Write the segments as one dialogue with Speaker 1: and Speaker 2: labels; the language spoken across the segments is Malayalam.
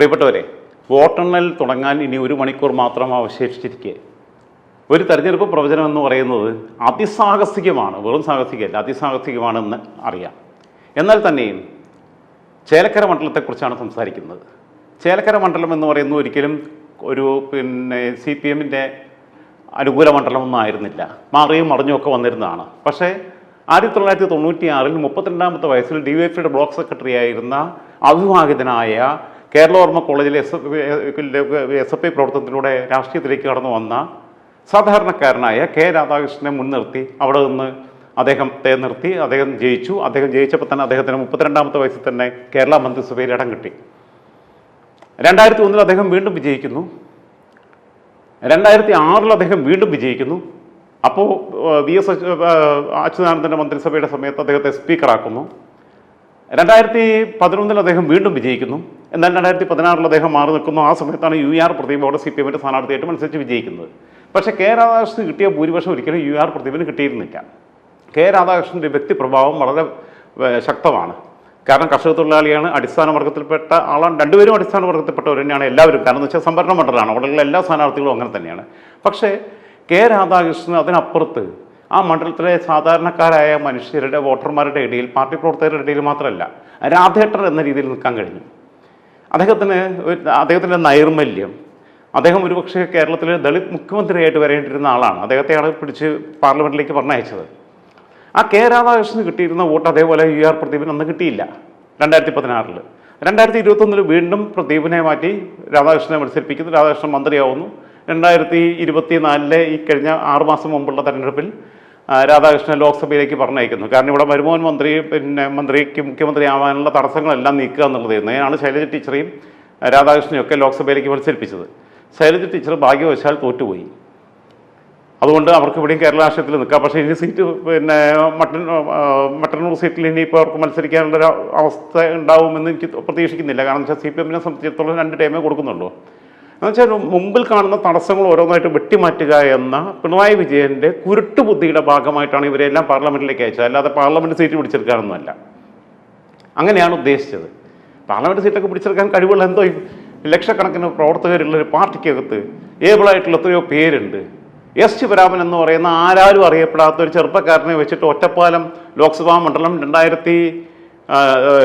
Speaker 1: പ്രിയപ്പെട്ടവരെ വോട്ടെണ്ണൽ തുടങ്ങാൻ ഇനി ഒരു മണിക്കൂർ മാത്രം അവശേഷിച്ചിരിക്കെ. ഒരു തെരഞ്ഞെടുപ്പ് പ്രവചനം എന്ന് പറയുന്നത് അതിസാഹസികമാണ് വെറും സാഹസികമല്ല അതിസാഹസികമാണെന്ന് അറിയാം. എന്നാൽ തന്നെയും ചേലക്കര മണ്ഡലത്തെക്കുറിച്ചാണ് സംസാരിക്കുന്നത്. ചേലക്കര മണ്ഡലം എന്ന് പറയുന്നത് ഒരിക്കലും ഒരു പിന്നെ സി പി എമ്മിന്റെ അനുകൂല മണ്ഡലമൊന്നും ആയിരുന്നില്ല. മാറിയും മറിഞ്ഞുമൊക്കെ വന്നിരുന്നതാണ്. പക്ഷേ ആയിരത്തി തൊള്ളായിരത്തി തൊണ്ണൂറ്റി ആറിൽ മുപ്പത്തിരണ്ടാമത്തെ വയസ്സിൽ ഡി വൈ എഫിയുടെ ബ്ലോക്ക് സെക്രട്ടറി ആയിരുന്ന അവിവാഹിതനായ കേരളവർമ്മ കോളേജിലെ എസ് എസ് എഫ് ഐ പ്രവർത്തനത്തിലൂടെ രാഷ്ട്രീയത്തിലേക്ക് കടന്നു വന്ന സാധാരണക്കാരനായ കെ രാധാകൃഷ്ണനെ മുൻനിർത്തി അവിടെ നിന്ന് അദ്ദേഹത്തെ നിർത്തി അദ്ദേഹം ജയിച്ചു. അദ്ദേഹം ജയിച്ചപ്പോൾ തന്നെ അദ്ദേഹത്തിന് മുപ്പത്തിരണ്ടാമത്തെ വയസ്സിൽ തന്നെ കേരള മന്ത്രിസഭയിൽ ഇടം കിട്ടി. രണ്ടായിരത്തി ഒന്നിൽ അദ്ദേഹം വീണ്ടും വിജയിക്കുന്നു. രണ്ടായിരത്തി ആറിൽ അദ്ദേഹം വീണ്ടും വിജയിക്കുന്നു. അപ്പോൾ വി എസ് അച്യുതാനന്ദന്റെ മന്ത്രിസഭയുടെ സമയത്ത് അദ്ദേഹത്തെ സ്പീക്കറാക്കുന്നു. രണ്ടായിരത്തി പതിനൊന്നിൽ അദ്ദേഹം വീണ്ടും വിജയിക്കുന്നു. എന്നാൽ രണ്ടായിരത്തി പതിനാറിൽ അദ്ദേഹം മാറി നിൽക്കുന്നു. ആ സമയത്താണ് യു ആർ പ്രദീപ് അവിടെ സി പി എമ്മിന്റെ സ്ഥാനാർത്ഥിയായിട്ട് മത്സരിച്ച് വിജയിക്കുന്നത്. പക്ഷേ കെ രാധാകൃഷ്ണന് കിട്ടിയ ഭൂരിപക്ഷം ഒരിക്കലും യു ആർ പ്രദീപിന് കിട്ടിയിരുന്നില്ല. കെ രാധാകൃഷ്ണന്റെ വ്യക്തിപ്രഭാവം വളരെ ശക്തമാണ്. കാരണം കർഷക തൊഴിലാളിയാണ് അടിസ്ഥാന വർഗത്തിൽപ്പെട്ട ആളാണ് രണ്ടുപേരും അടിസ്ഥാന വർഗത്തിൽപ്പെട്ടവർ തന്നെയാണ് എല്ലാവരും. കാരണം എന്ന് വെച്ചാൽ സംവരണ മണ്ഡലമാണ് അവിടെയുള്ള എല്ലാ സ്ഥാനാർത്ഥികളും അങ്ങനെ തന്നെയാണ്. പക്ഷേ കെ രാധാകൃഷ്ണൻ അതിനപ്പുറത്ത് ആ മണ്ഡലത്തിലെ സാധാരണക്കാരായ മനുഷ്യരുടെ വോട്ടർമാരുടെ ഇടയിൽ പാർട്ടി പ്രവർത്തകരുടെ ഇടയിൽ മാത്രമല്ല രാധേട്ടർ എന്ന രീതിയിൽ നിൽക്കാൻ കഴിഞ്ഞു. അദ്ദേഹത്തിന് അദ്ദേഹത്തിന്റെ നൈർമല്യം. അദ്ദേഹം ഒരുപക്ഷെ കേരളത്തിലെ ദളിത് മുഖ്യമന്ത്രിയായിട്ട് വരേണ്ടിയിരുന്ന ആളാണ്. അദ്ദേഹത്തെയാണ് പിടിച്ച് പാർലമെന്റിലേക്ക് പറഞ്ഞയച്ചത്. ആ കെ രാധാകൃഷ്ണന് കിട്ടിയിരുന്ന വോട്ട് അതേപോലെ യു ആർ പ്രദീപിന് അന്ന് കിട്ടിയില്ല രണ്ടായിരത്തി പതിനാറിൽ രണ്ടായിരത്തി ഇരുപത്തൊന്നിൽ വീണ്ടും പ്രദീപിനെ മാറ്റി രാധാകൃഷ്ണനെ മത്സരിപ്പിക്കുന്നു. രാധാകൃഷ്ണൻ മന്ത്രിയാവുന്നു. രണ്ടായിരത്തി ഇരുപത്തി നാലിലെ ഈ കഴിഞ്ഞ ആറുമാസം മുമ്പുള്ള തെരഞ്ഞെടുപ്പിൽ രാധാകൃഷ്ണൻ ലോക്സഭയിലേക്ക് പറഞ്ഞയക്കുന്നു. കാരണം ഇവിടെ മരുമോഹൻ മന്ത്രി പിന്നെ മന്ത്രിക്ക് മുഖ്യമന്ത്രി ആവാനുള്ള തടസ്സങ്ങളെല്ലാം നീക്കുക എന്നുള്ളതായിരുന്നു അതിനാണ് ശൈലജ ടീച്ചറെയും രാധാകൃഷ്ണനെയും ഒക്കെ ലോക്സഭയിലേക്ക് മത്സരിപ്പിച്ചത്. ശൈലജ ടീച്ചർ ഭാഗ്യവശാൽ തോറ്റുപോയി. അതുകൊണ്ട് അവർക്ക് ഇവിടെയും കേരള രാഷ്ട്രീയത്തിൽ നിൽക്കാം. പക്ഷേ ഇനി സീറ്റ് പിന്നെ മട്ടൻ മട്ടന്നൂർ സീറ്റിൽ ഇനിയിപ്പോൾ അവർക്ക് മത്സരിക്കാനുള്ള അവസ്ഥ ഉണ്ടാവുമെന്ന് എനിക്ക് പ്രതീക്ഷിക്കുന്നില്ല. കാരണം വെച്ചാൽ സി പി എമ്മിനെ സംബന്ധിച്ചിടത്തോളം രണ്ട് ടൈമേ കൊടുക്കുന്നുള്ളൂ. എന്നുവെച്ചാൽ മുമ്പിൽ കാണുന്ന തടസ്സങ്ങൾ ഓരോന്നായിട്ട് വെട്ടിമാറ്റുക എന്ന പിണറായി വിജയന്റെ കുരുട്ടുബുദ്ധിയുടെ ഭാഗമായിട്ടാണ് ഇവരെല്ലാം പാർലമെന്റിലേക്ക് അയച്ചത്. അല്ലാതെ പാർലമെന്റ് സീറ്റ് പിടിച്ചെടുക്കാനൊന്നുമല്ല. അങ്ങനെയാണ് ഉദ്ദേശിച്ചത്. പാർലമെന്റ് സീറ്റൊക്കെ പിടിച്ചെടുക്കാൻ കഴിവുള്ള എന്തോ ലക്ഷക്കണക്കിന് പ്രവർത്തകരുള്ള ഒരു പാർട്ടിക്കകത്ത് ഏബിളായിട്ടുള്ള എത്രയോ പേരുണ്ട്. എസ് ശിവരാമൻ എന്ന് പറയുന്ന ആരാരും അറിയപ്പെടാത്ത ഒരു ചെറുപ്പക്കാരനെ വെച്ചിട്ട് ഒറ്റപ്പാലം ലോക്സഭാ മണ്ഡലം രണ്ടായിരത്തി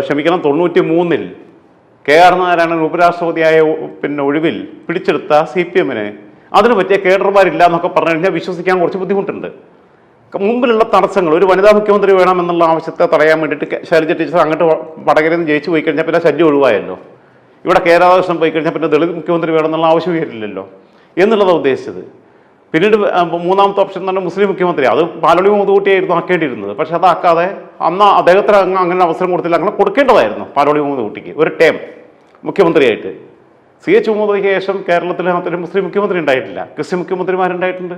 Speaker 1: ക്ഷമിക്കണം തൊണ്ണൂറ്റി മൂന്നിൽ കെ ആർ നാരായണൻ ഉപരാഷ്ട്രപതിയായ പിന്നെ ഒഴിവിൽ പിടിച്ചെടുത്ത സി പി എമ്മിനെ അതിന് പറ്റിയ കേഡർമാരില്ല എന്നൊക്കെ പറഞ്ഞു കഴിഞ്ഞാൽ വിശ്വസിക്കാൻ കുറച്ച് ബുദ്ധിമുട്ടുണ്ട്. മുമ്പിലുള്ള തടസ്സങ്ങൾ ഒരു വനിതാ മുഖ്യമന്ത്രി വേണമെന്നുള്ള ആവശ്യത്തെ തടയാൻ വേണ്ടിയിട്ട് ശൈലജ ടീച്ചർ അങ്ങോട്ട് വടകരയിൽ നിന്ന് ജയിച്ചു പോയി കഴിഞ്ഞാൽ പിന്നെ ശല്യം ഒഴിവായല്ലോ. ഇവിടെ കെ രാധാകൃഷ്ണൻ പോയി കഴിഞ്ഞാൽ പിന്നെ ദളിത് മുഖ്യമന്ത്രി വേണമെന്നുള്ള ആവശ്യം വരില്ലല്ലോ എന്നുള്ളതാണ് ഉദ്ദേശിച്ചത്. പിന്നീട് മൂന്നാമത്തെ ഓപ്ഷൻ എന്ന് പറഞ്ഞാൽ മുസ്ലിം മുഖ്യമന്ത്രി. അത് പാലൊളി മുതുകുട്ടിയായിരുന്നു ആക്കേണ്ടിയിരുന്നത്. പക്ഷെ അതാക്കാതെ അന്ന് അദ്ദേഹത്തിന് അങ്ങ് അങ്ങനെ അവസരം കൊടുത്തില്ല. അങ്ങനെ കൊടുക്കേണ്ടതായിരുന്നു പാലോളി മുതുകുട്ടിക്ക് ഒരു ടേം മുഖ്യമന്ത്രിയായിട്ട്. സി എച്ച് മുഹമ്മദിക്ക് ശേഷം കേരളത്തിൽ അത്തരം മുസ്ലിം മുഖ്യമന്ത്രി ഉണ്ടായിട്ടില്ല. ക്രിസ്ത്യൻ മുഖ്യമന്ത്രിമാരുണ്ടായിട്ടുണ്ട്.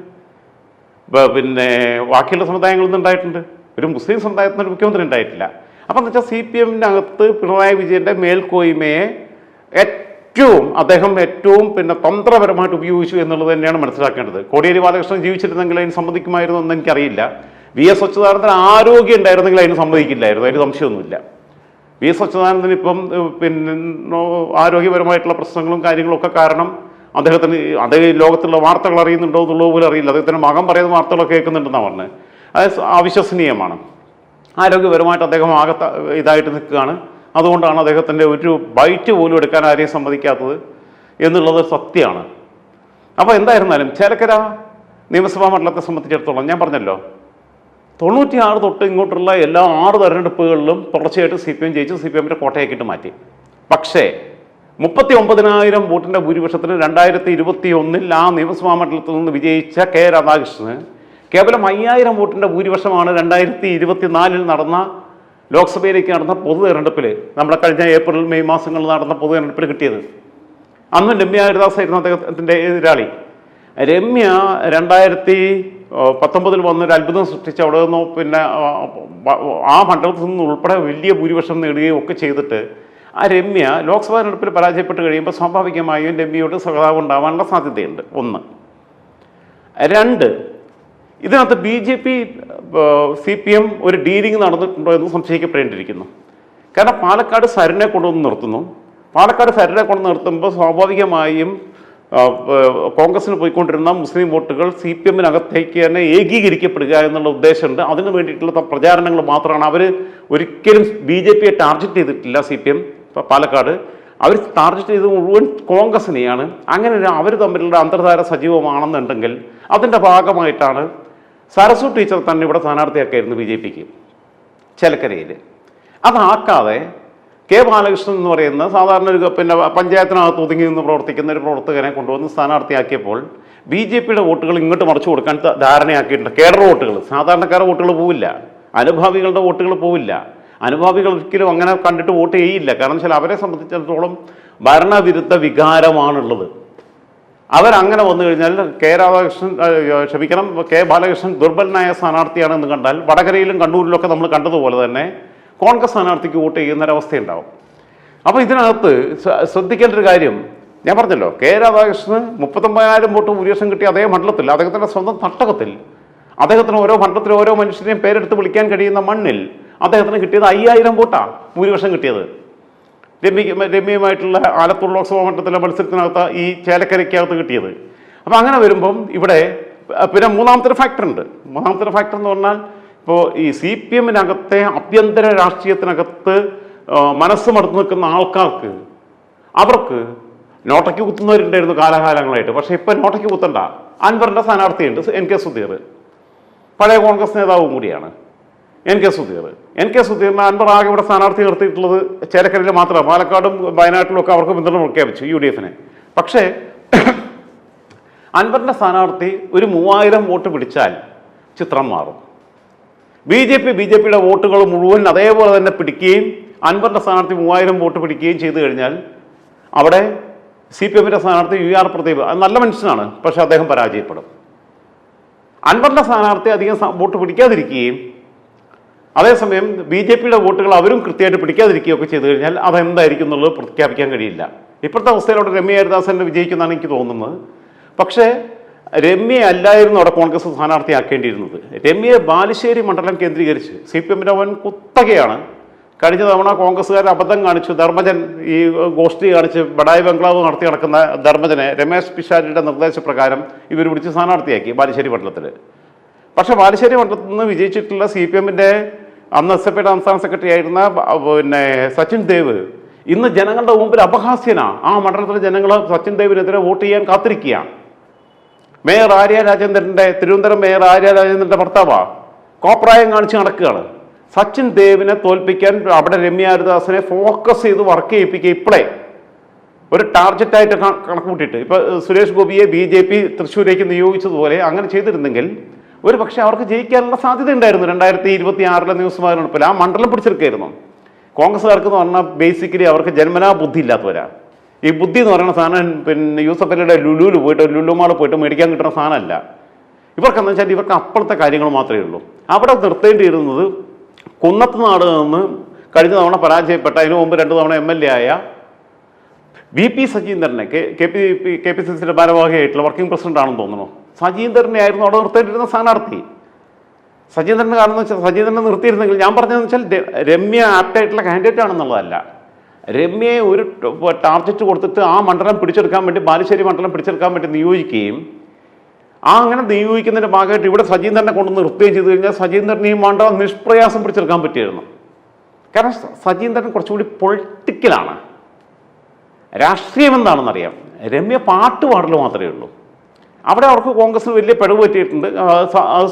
Speaker 1: പിന്നെ ബാക്കിയുള്ള സമുദായങ്ങളിൽ നിന്നുണ്ടായിട്ടുണ്ട് ഒരു മുസ്ലിം സമുദായത്തിന് ഒരു മുഖ്യമന്ത്രി ഉണ്ടായിട്ടില്ല. അപ്പം എന്ന് വെച്ചാൽ സി പി എമ്മിനകത്ത് പിണറായി വിജയന്റെ മേൽക്കോയ്മയെ ഏറ്റവും അദ്ദേഹം ഏറ്റവും പിന്നെ തന്ത്രപരമായിട്ട് ഉപയോഗിച്ചു എന്നുള്ളത് തന്നെയാണ് മനസ്സിലാക്കേണ്ടത്. കോടിയേരി ബാലകൃഷ്ണൻ ജീവിച്ചിരുന്നെങ്കിൽ അതിന് സമ്മതിക്കുമായിരുന്നു എന്ന് എനിക്കറിയില്ല. വി എസ് അച്യുതാനന്ദൻ ആരോഗ്യം ഉണ്ടായിരുന്നെങ്കിൽ അതിന് സമ്മതിക്കില്ലായിരുന്നു. അതിന് സംശയമൊന്നുമില്ല. വി എസ് അച്യുതാനന്ദൻ ഇപ്പം പിന്നെ ആരോഗ്യപരമായിട്ടുള്ള പ്രശ്നങ്ങളും കാര്യങ്ങളൊക്കെ കാരണം അദ്ദേഹത്തിന് അദ്ദേഹം ലോകത്തുള്ള വാർത്തകൾ അറിയുന്നുണ്ടോ എന്നുള്ളത് പോലും അറിയില്ല. അദ്ദേഹത്തിന് മകൻ പറയുന്ന വാർത്തകളൊക്കെ കേൾക്കുന്നുണ്ടെന്നാണ് പറഞ്ഞത് അത് അവിശ്വസനീയമാണ്. ആരോഗ്യപരമായിട്ട് അദ്ദേഹം ആകെ ത- ഇതായിട്ട് നിൽക്കുകയാണ്. അതുകൊണ്ടാണ് അദ്ദേഹത്തിന്റെ ഒരു ബൈറ്റ് പോലും എടുക്കാൻ ആരെയും സമ്മതിക്കാത്തത് എന്നുള്ളത് സത്യമാണ്. അപ്പോൾ എന്തായിരുന്നാലും ചേലക്കര നിയമസഭാ മണ്ഡലത്തെ സംബന്ധിച്ചിടത്തോളം ഞാൻ പറഞ്ഞല്ലോ തൊണ്ണൂറ്റിയാറ് തൊട്ട് ഇങ്ങോട്ടുള്ള എല്ലാ ആറ് തെരഞ്ഞെടുപ്പുകളിലും തുടർച്ചയായിട്ട് സി പി എം ജയിച്ച് സി പി എമ്മിന്റെ കോട്ടയാക്കിയിട്ട് മാറ്റി. പക്ഷേ മുപ്പത്തി ഒമ്പതിനായിരം വോട്ടിന്റെ ഭൂരിപക്ഷത്തിന് രണ്ടായിരത്തി ഇരുപത്തി ഒന്നിൽ ആ നിയമസഭാ മണ്ഡലത്തിൽ നിന്ന് വിജയിച്ച കെ രാധാകൃഷ്ണന് കേവലം അയ്യായിരം വോട്ടിന്റെ ഭൂരിപക്ഷമാണ് രണ്ടായിരത്തി ഇരുപത്തിനാലിൽ നടന്ന ലോക്സഭയിലേക്ക് നടന്ന പൊതു തെരഞ്ഞെടുപ്പിൽ നമ്മുടെ കഴിഞ്ഞ ഏപ്രിൽ മെയ് മാസങ്ങളിൽ നടന്ന പൊതു തെരഞ്ഞെടുപ്പിൽ കിട്ടിയത്. അന്ന് രമ്യ ഹരിദാസ് ആയിരുന്നു അദ്ദേഹത്തിന്റെ എതിരാളി. രമ്യ രണ്ടായിരത്തി പത്തൊമ്പതിൽ വന്നൊരു അത്ഭുതം സൃഷ്ടിച്ച് അവിടെ നിന്ന് പിന്നെ ആ, മണ്ഡലത്തിൽ നിന്ന് ഉൾപ്പെടെ വലിയ ഭൂരിപക്ഷം നേടുകയും ഒക്കെ ചെയ്തിട്ട് ആ രമ്യ ലോക്സഭാ തെരഞ്ഞെടുപ്പിൽ പരാജയപ്പെട്ട് കഴിയുമ്പോൾ സ്വാഭാവികമായും രമ്യയോട് സഹതാപം ഉണ്ടാവാനുള്ള സാധ്യതയുണ്ട്. ഒന്ന്. രണ്ട് ഇതിനകത്ത് B J P C P M ഒരു ഡീലിംഗ് നടന്നിട്ടുണ്ടോ എന്ന് സംശയിക്കപ്പെടേണ്ടിയിരിക്കുന്നു. കാരണം പാലക്കാട് സരനെ കൊണ്ടുവന്ന് നിർത്തുന്നു. പാലക്കാട് സരനെ കൊണ്ട് നിർത്തുമ്പോൾ സ്വാഭാവികമായും കോൺഗ്രസിന് പോയിക്കൊണ്ടിരുന്ന മുസ്ലിം വോട്ടുകൾ സി പി എമ്മിനകത്തേക്ക് തന്നെ ഏകീകരിക്കപ്പെടുക എന്നുള്ള ഉദ്ദേശമുണ്ട്. അതിന് വേണ്ടിയിട്ടുള്ള പ്രചാരണങ്ങൾ മാത്രമാണ് അവർ ഒരിക്കലും ബി ജെ പിയെ ടാർഗറ്റ് ചെയ്തിട്ടില്ല സി പി എം പാലക്കാട്. അവർ ടാർഗറ്റ് ചെയ്ത് മുഴുവൻ കോൺഗ്രസിനെയാണ് അങ്ങനെ അവർ തമ്മിലുള്ള അന്തർധാര സജീവമാണെന്നുണ്ടെങ്കിൽ അതിന്റെ ഭാഗമായിട്ടാണ് സരസു ടീച്ചർ തന്നെ ഇവിടെ സ്ഥാനാർത്ഥിയാക്കായിരുന്നു ബി ജെ പിക്ക് ചെലക്കരയിൽ അതാക്കാതെ കെ ബാലകൃഷ്ണൻ എന്ന് പറയുന്ന സാധാരണ ഒരു പിന്നെ പഞ്ചായത്തിനകത്ത് ഒതുങ്ങി നിന്ന് പ്രവർത്തിക്കുന്ന ഒരു പ്രവർത്തകനെ കൊണ്ടുവന്ന് സ്ഥാനാർത്ഥിയാക്കിയപ്പോൾ ബി ജെ പിയുടെ വോട്ടുകൾ ഇങ്ങോട്ട് മറിച്ചു കൊടുക്കാൻ ധാരണയാക്കിയിട്ടുണ്ട്. കേഡർ വോട്ടുകൾ സാധാരണക്കാരുടെ വോട്ടുകൾ പോവില്ല. അനുഭാവികളുടെ വോട്ടുകൾ പോവില്ല. അനുഭാവികൾ ഒരിക്കലും അങ്ങനെ കണ്ടിട്ട് വോട്ട് ചെയ്യില്ല. കാരണം വെച്ചാൽ അവരെ സംബന്ധിച്ചിടത്തോളം ഭരണവിരുദ്ധ വികാരമാണുള്ളത്. അവരങ്ങനെ വന്നു കഴിഞ്ഞാൽ കെ രാധാകൃഷ്ണൻ ക്ഷമിക്കണം കെ ബാലകൃഷ്ണൻ ദുർബലനായ സ്ഥാനാർത്ഥിയാണെന്ന് കണ്ടാൽ വടകരയിലും കണ്ണൂരിലൊക്കെ നമ്മൾ കണ്ടതുപോലെ തന്നെ കോൺഗ്രസ് സ്ഥാനാർത്ഥിക്ക് വോട്ട് ചെയ്യുന്നൊരവസ്ഥയുണ്ടാവും അപ്പോൾ ഇതിനകത്ത് ശ്രദ്ധിക്കേണ്ട ഒരു കാര്യം ഞാൻ പറഞ്ഞല്ലോ കെ രാധാകൃഷ്ണന് മുപ്പത്തൊമ്പതിനായിരം വോട്ട് ഭൂരിപക്ഷം കിട്ടിയ അതേ മണ്ഡലത്തിൽ അദ്ദേഹത്തിന്റെ സ്വന്തം തട്ടകത്തിൽ അദ്ദേഹത്തിന് ഓരോ മണ്ഡലത്തിൽ ഓരോ മനുഷ്യരെയും പേരെടുത്ത് വിളിക്കാൻ കഴിയുന്ന മണ്ണിൽ അദ്ദേഹത്തിന് കിട്ടിയത് അയ്യായിരം വോട്ടാണ് ഭൂരിപക്ഷം കിട്ടിയത്. രമ്യക്ക് രമ്യമായിട്ടുള്ള ആലത്തൂർ ലോക്സഭാ മണ്ഡലത്തിലെ മത്സരത്തിനകത്ത് ഈ ചേലക്കരയ്ക്കകത്ത് കിട്ടിയത്. അപ്പോൾ അങ്ങനെ വരുമ്പം ഇവിടെ പിന്നെ മൂന്നാമത്തെ ഫാക്ടർ ഉണ്ട്. മൂന്നാമത്തെ ഫാക്ടർ എന്ന് പറഞ്ഞാൽ ഇപ്പോൾ ഈ സി പി എമ്മിനകത്തെ ആഭ്യന്തര രാഷ്ട്രീയത്തിനകത്ത് മനസ്സ് മടുത്തു നിൽക്കുന്ന ആൾക്കാർക്ക് അവർക്ക് നോട്ടയ്ക്ക് കുത്തുന്നവരുണ്ടായിരുന്നു കാലാകാലങ്ങളായിട്ട്. പക്ഷേ ഇപ്പം നോട്ടയ്ക്ക് കുത്തണ്ട. അൻവറിന്റെ സ്ഥാനാർത്ഥിയുണ്ട് എൻ കെ സുധീർ. പഴയ കോൺഗ്രസ് നേതാവും കൂടിയാണ്. N K Sudheer. N K സുധീറിന് Anvar ആകെ ഇവിടെ സ്ഥാനാർത്ഥി നിർത്തിയിട്ടുള്ളത് ചേലക്കരയിൽ മാത്രമാണ് പാലക്കാടും വയനാട്ടിലും ഒക്കെ അവർക്ക് പിന്തുണ പ്രഖ്യാപിച്ചു യു ഡി എഫിനെ പക്ഷേ അൻവറിന്റെ സ്ഥാനാർത്ഥി ഒരു മൂവായിരം വോട്ട് പിടിച്ചാൽ ചിത്രം മാറും. B J P B J പിയുടെ വോട്ടുകൾ മുഴുവൻ അതേപോലെ തന്നെ പിടിക്കുകയും അൻവറിന്റെ സ്ഥാനാർത്ഥി മൂവായിരം വോട്ട് പിടിക്കുകയും ചെയ്തു കഴിഞ്ഞാൽ അവിടെ സി പി എമ്മിന്റെ സ്ഥാനാർത്ഥി യു ആർ പ്രദീപ് അത് നല്ല മനുഷ്യനാണ് പക്ഷേ അദ്ദേഹം പരാജയപ്പെടും. അൻവറിന്റെ സ്ഥാനാർത്ഥി അധികം വോട്ട് പിടിക്കാതിരിക്കുകയും അതേസമയം ബി ജെ പിയുടെ വോട്ടുകൾ അവരും കൃത്യമായിട്ട് പിടിക്കാതിരിക്കുകയൊക്കെ ചെയ്തു കഴിഞ്ഞാൽ അതെന്തായിരിക്കും എന്നുള്ളത് പ്രഖ്യാപിക്കാൻ കഴിയില്ല. ഇപ്പോഴത്തെ അവസ്ഥയിലോട്ട് രമ്യ ഹരിദാസനെ വിജയിക്കുന്നതാണ് എനിക്ക് തോന്നുന്നത്. പക്ഷേ രമ്യ അല്ലായിരുന്നു അവിടെ കോൺഗ്രസ് സ്ഥാനാർത്ഥിയാക്കേണ്ടിയിരുന്നത്. രമ്യയെ ബാലുശ്ശേരി മണ്ഡലം കേന്ദ്രീകരിച്ച് സി പി എമ്മിന്റെ അവൻ കുത്തകയാണ്. കഴിഞ്ഞ തവണ കോൺഗ്രസ്സുകാർ അബദ്ധം കാണിച്ചു. ധർമ്മജൻ ഈ ഗോഷ്ഠി കാണിച്ച് ബഡായി ബംഗ്ലാവ് നടത്തി നടക്കുന്ന ധർമ്മജനെ രമേശ് പിഷാരിയുടെ നിർദ്ദേശപ്രകാരം ഇവർ പിടിച്ച് സ്ഥാനാർത്ഥിയാക്കി ബാലുശ്ശേരി മണ്ഡലത്തിൽ പക്ഷേ ബാലുശ്ശേരി മണ്ഡലത്തിൽ നിന്ന് വിജയിച്ചിട്ടുള്ള സി പി എമ്മിന്റെ അന്ന് എസ് എഫ് ഐയുടെ സംസ്ഥാന സെക്രട്ടറി ആയിരുന്ന പിന്നെ സച്ചിൻ ദേവ് ഇന്ന് ജനങ്ങളുടെ മുമ്പിൽ അപഹാസ്യനാ. ആ മണ്ഡലത്തിലെ ജനങ്ങൾ സച്ചിൻ ദേവിനെതിരെ വോട്ട് ചെയ്യാൻ കാത്തിരിക്കുകയാണ് മേയർ ആര്യ രാജേന്ദ്രന്റെ തിരുവനന്തപുരം മേയർ ആര്യ രാജേന്ദ്രന്റെ ഭർത്താവാ. കോപ്രായം കാണിച്ച് നടക്കുകയാണ്. സച്ചിൻ ദേവിനെ തോൽപ്പിക്കാൻ അവിടെ രമ്യ ഹരിദാസിനെ ഫോക്കസ് ചെയ്ത് വർക്ക് ചെയ്യിപ്പിക്കുക ഇപ്പോഴേ ഒരു ടാർഗറ്റായിട്ട് കണക്ക് കൂട്ടിയിട്ട് ഇപ്പോൾ സുരേഷ് ഗോപിയെ ബി ജെ പി തൃശ്ശൂരേക്ക് നിയോഗിച്ചതുപോലെ അങ്ങനെ ചെയ്തിരുന്നെങ്കിൽ ഒരു പക്ഷേ അവർക്ക് ജയിക്കാനുള്ള സാധ്യത ഉണ്ടായിരുന്നു രണ്ടായിരത്തി ഇരുപത്തി ആറിലെ നിയമസഭാ തെരഞ്ഞെടുപ്പിൽ ആ മണ്ഡലം പിടിച്ചെടുക്കായിരുന്നു. കോൺഗ്രസ്സുകാർക്ക് എന്ന് പറഞ്ഞാൽ ബേസിക്കലി അവർക്ക് ജന്മനാ ബുദ്ധി ഇല്ലാത്തവരാണ് ഈ ബുദ്ധി എന്ന് പറയുന്ന സാധനം പിന്നെ യൂസഫ് അലിയുടെ ലുലുവിൽ പോയിട്ട് ലുലു മാളിൽ പോയിട്ട് മേടിക്കാൻ കിട്ടുന്ന സാധനമല്ല. ഇവർക്കെന്ന് വെച്ചാൽ ഇവർക്ക് അപ്പുറത്തെ കാര്യങ്ങൾ മാത്രമേ ഉള്ളൂ. അവിടെ നിർത്തേണ്ടിയിരുന്നത് കുന്നത്ത് നാട് നിന്ന് കഴിഞ്ഞ തവണ പരാജയപ്പെട്ട അതിനു മുമ്പ് രണ്ട് തവണ എം എൽ എ ആയ V P സജീന്ദ്രനെ K P K P C സിയുടെ ഭാരവാഹിയായിട്ടുള്ള വർക്കിംഗ് പ്രസിഡന്റ് ആണെന്ന് തോന്നുന്നു. സജീന്ദ്രനെ ആയിരുന്നു അവിടെ നിർത്തേണ്ടിരുന്ന സ്ഥാനാർത്ഥി. സജീന്ദ്രന് കാരണം എന്ന് വെച്ചാൽ സജീന്ദ്രനെ നിർത്തിയിരുന്നെങ്കിൽ ഞാൻ പറഞ്ഞതെന്ന് വെച്ചാൽ രമ്യ ആപ്റ്റായിട്ടുള്ള കാൻഡിഡേറ്റ് ആണെന്നുള്ളതല്ല. രമ്യയെ ഒരു ടാർജറ്റ് കൊടുത്തിട്ട് ആ മണ്ഡലം പിടിച്ചെടുക്കാൻ വേണ്ടി ബാലുശ്ശേരി മണ്ഡലം പിടിച്ചെടുക്കാൻ വേണ്ടി നിയോഗിക്കുകയും ആ അങ്ങനെ നിയോഗിക്കുന്നതിന്റെ ഭാഗമായിട്ട് ഇവിടെ സജീന്ദ്രനെ കൊണ്ട് നിർത്തുകയും ചെയ്തു കഴിഞ്ഞാൽ സജീന്ദ്രൻ ഈ മണ്ഡലം നിഷ്പ്രയാസം പിടിച്ചെടുക്കാൻ പറ്റിയിരുന്നു. കാരണം സജീന്ദ്രൻ കുറച്ചുകൂടി പൊളിറ്റിക്കലാണ് രാഷ്ട്രീയം എന്താണെന്നറിയാം. രമ്യ പാട്ട് പാടൽ മാത്രമേ ഉള്ളൂ. അവിടെ അവർക്ക് കോൺഗ്രസിന് വലിയ പിഴവ് പറ്റിയിട്ടുണ്ട്.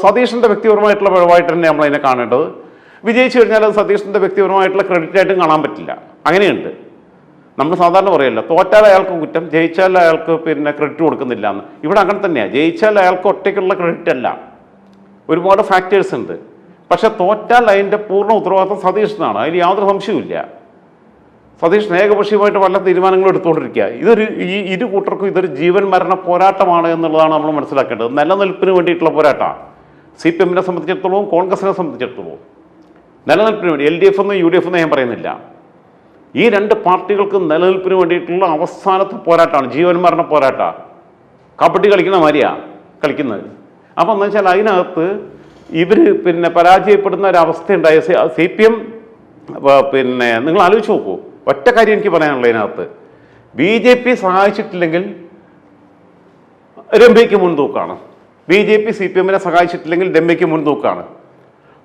Speaker 1: സതീഷിന്റെ വ്യക്തിപരമായിട്ടുള്ള പിഴവായിട്ട് തന്നെ നമ്മളതിനെ കാണേണ്ടത്. വിജയിച്ചു കഴിഞ്ഞാൽ അത് സതീഷിന്റെ വ്യക്തിപരമായിട്ടുള്ള ക്രെഡിറ്റ് ആയിട്ടും കാണാൻ പറ്റില്ല. അങ്ങനെയുണ്ട്. നമ്മൾ സാധാരണ പറയല്ലോ തോറ്റാൽ അയാൾക്ക് കുറ്റം ജയിച്ചാൽ അയാൾക്ക് പിന്നെ ക്രെഡിറ്റ് കൊടുക്കുന്നില്ല എന്ന്. ഇവിടെ അങ്ങനെ തന്നെയാണ് ജയിച്ചാൽ അയാൾക്ക് ഒറ്റയ്ക്കുള്ള ക്രെഡിറ്റ് അല്ല. ഒരുപാട് ഫാക്ടേഴ്സ് ഉണ്ട്. പക്ഷെ തോറ്റാൽ അതിന്റെ പൂർണ ഉത്തരവാദിത്വം സതീഷിനാണ്. അതിൽ യാതൊരു സംശയവുമില്ല. സതീഷ് ഏകപക്ഷീയമായിട്ട് പല തീരുമാനങ്ങളും എടുത്തുകൊണ്ടിരിക്കുക. ഇതൊരു ഈ ഇരു കൂട്ടർക്കും ഇതൊരു ജീവൻ മരണ പോരാട്ടമാണ് എന്നുള്ളതാണ് നമ്മൾ മനസ്സിലാക്കേണ്ടത്. നിലനിൽപ്പിന് വേണ്ടിയിട്ടുള്ള പോരാട്ടമാണ് സി പി എമ്മിനെ സംബന്ധിച്ചിടത്തോളവും കോൺഗ്രസിനെ സംബന്ധിച്ചിടത്തോളവും നിലനിൽപ്പിന് വേണ്ടി എൽ ഡി എഫ് എന്നും യു ഡി എഫ് എന്നും ഞാൻ പറയുന്നില്ല. ഈ രണ്ട് പാർട്ടികൾക്ക് നിലനിൽപ്പിന് വേണ്ടിയിട്ടുള്ള അവസാനത്തെ പോരാട്ടമാണ് ജീവൻ മരണ പോരാട്ടമാണ് കബഡി കളിക്കുന്ന മാതിരിയാണ് കളിക്കുന്നത്. അപ്പം എന്ന് വെച്ചാൽ അതിനകത്ത് ഇവർ പിന്നെ പരാജയപ്പെടുന്ന ഒരവസ്ഥയുണ്ടായ സി പി എം പിന്നെ നിങ്ങൾ ആലോചിച്ച് നോക്കൂ. ഒറ്റ കാര്യം എനിക്ക് പറയാനുള്ളതിനകത്ത് ബി ജെ പി സഹായിച്ചിട്ടില്ലെങ്കിൽ രമ്യയ്ക്ക് മുൻതൂക്കാണ്. B J P C P എമ്മിനെ സഹായിച്ചിട്ടില്ലെങ്കിൽ രമ്യയ്ക്ക് മുൻതൂക്കാണ്.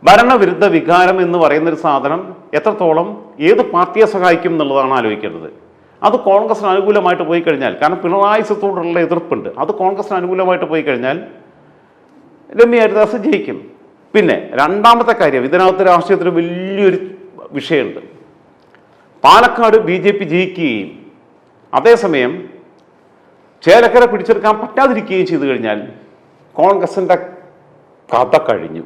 Speaker 1: ഭരണവിരുദ്ധ വികാരം എന്ന് പറയുന്ന ഒരു സാധനം എത്രത്തോളം ഏത് പാർട്ടിയെ സഹായിക്കും എന്നുള്ളതാണ് ആലോചിക്കേണ്ടത്. അത് കോൺഗ്രസിന് അനുകൂലമായിട്ട് പോയി കഴിഞ്ഞാൽ കാരണം പിണറായി സത്തോടുള്ള എതിർപ്പുണ്ട്. അത് കോൺഗ്രസിന് അനുകൂലമായിട്ട് പോയി കഴിഞ്ഞാൽ രമ്യ ഹരിദാസ് ജയിക്കും. പിന്നെ രണ്ടാമത്തെ കാര്യം ഇതിനകത്ത് രാഷ്ട്രീയത്തിന് വലിയൊരു വിഷയമുണ്ട്. പാലക്കാട് ബി ജെ പി ജയിക്കുകയും അതേസമയം ചേലക്കര പിടിച്ചെടുക്കാൻ പറ്റാതിരിക്കുകയും ചെയ്തു കഴിഞ്ഞാൽ കോൺഗ്രസിന്റെ കഥ കഴിഞ്ഞു.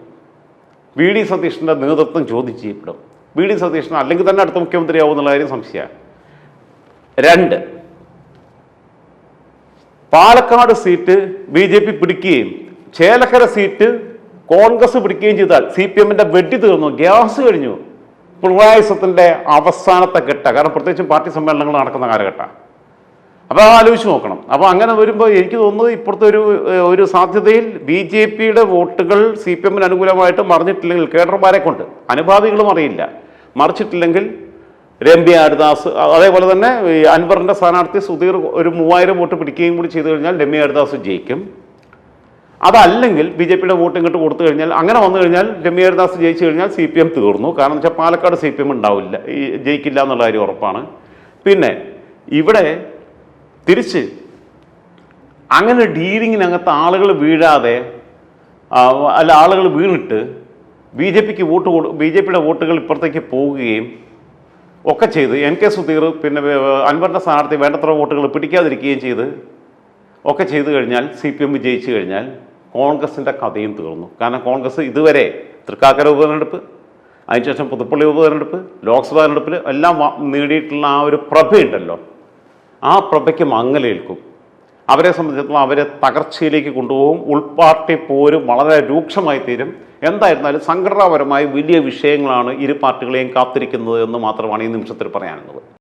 Speaker 1: വി ഡി സതീഷിന്റെ നേതൃത്വം ചോദ്യം ചെയ്യപ്പെടും. വി ഡി സതീശൻ അല്ലെങ്കിൽ തന്നെ അടുത്ത മുഖ്യമന്ത്രിയാവും എന്നുള്ള കാര്യം സംശയമാണ്. രണ്ട് Palakkad seat B J P പിടിക്കുകയും ചേലക്കര സീറ്റ് കോൺഗ്രസ് പിടിക്കുകയും ചെയ്താൽ സി പി എമ്മിന്റെ വെട്ടി തീർന്നു. ഗ്യാസ് കഴിഞ്ഞു. പിണറായി സത്തിന്റെ അവസാനത്തെ ഘട്ട കാരണം പ്രത്യേകിച്ചും പാർട്ടി സമ്മേളനങ്ങൾ നടക്കുന്ന കാലഘട്ടം. അപ്പോൾ അത് ആലോചിച്ച് നോക്കണം. അപ്പോൾ അങ്ങനെ വരുമ്പോൾ എനിക്ക് തോന്നുന്നത് ഇപ്പോഴത്തെ ഒരു ഒരു സാധ്യതയിൽ ബി ജെ പിയുടെ വോട്ടുകൾ സി പി എമ്മിന് അനുകൂലമായിട്ട് മറിഞ്ഞിട്ടില്ലെങ്കിൽ കേഡർമാരെ കൊണ്ട് അനുഭാവികളും അറിയില്ല. മറിച്ചിട്ടില്ലെങ്കിൽ രമ്യ ഹരിദാസ് അതേപോലെ തന്നെ അൻവറിന്റെ സ്ഥാനാർത്ഥി സുധീർ ഒരു മൂവായിരം വോട്ട് പിടിക്കുകയും കൂടി ചെയ്തു കഴിഞ്ഞാൽ രമ്യ ഹരിദാസ് ജയിക്കും. അതല്ലെങ്കിൽ ബി ജെ പിയുടെ വോട്ട് ഇങ്ങോട്ട് കൊടുത്തു കഴിഞ്ഞാൽ അങ്ങനെ വന്നു കഴിഞ്ഞാൽ രമ്യഹരിദാസ് ജയിച്ചു കഴിഞ്ഞാൽ സി പി എം തീർന്നു. കാരണം വെച്ചാൽ പാലക്കാട് സി പി എം ഉണ്ടാവില്ല. ഈ ജയിക്കില്ല എന്നുള്ള കാര്യം ഉറപ്പാണ്. പിന്നെ ഇവിടെ തിരിച്ച് അങ്ങനെ ഡീലിങ്ങിനകത്ത് ആളുകൾ വീഴാതെ അല്ല ആളുകൾ വീണിട്ട് ബി ജെ പിക്ക് വോട്ട് കൊടു ബി ജെ പിയുടെ വോട്ടുകൾ ഇപ്പുറത്തേക്ക് പോവുകയും ഒക്കെ ചെയ്ത് എൻ കെ സുധീർ പിന്നെ അൻവറിന്റെ സ്ഥാനാർത്ഥി വേണ്ടത്ര വോട്ടുകൾ പിടിക്കാതിരിക്കുകയും ചെയ്ത് ഒക്കെ ചെയ്തു കഴിഞ്ഞാൽ സി പി എം വിജയിച്ചു കഴിഞ്ഞാൽ കോൺഗ്രസിന്റെ കഥയും തീർന്നു. കാരണം കോൺഗ്രസ് ഇതുവരെ തൃക്കാക്കര ഉപതെരഞ്ഞെടുപ്പ് അതിനുശേഷം പുതുപ്പള്ളി ഉപതെരഞ്ഞെടുപ്പ് ലോക്സഭാ തെരഞ്ഞെടുപ്പിൽ എല്ലാം നേടിയിട്ടുള്ള ആ ഒരു പ്രഭയുണ്ടല്ലോ. ആ പ്രഭയ്ക്ക് മങ്ങലേൽക്കും. അവരെ സംബന്ധിച്ചിടത്തോളം അവരെ തകർച്ചയിലേക്ക് കൊണ്ടുപോകും. ഉൾപാർട്ടി പോരും വളരെ രൂക്ഷമായി തീരും. എന്തായിരുന്നാലും സംഘടനാപരമായി വലിയ വിഷയങ്ങളാണ് ഇരു പാർട്ടികളെയും കാത്തിരിക്കുന്നത് എന്ന് മാത്രമാണ് ഈ നിമിഷത്തിൽ പറയാനുള്ളത്.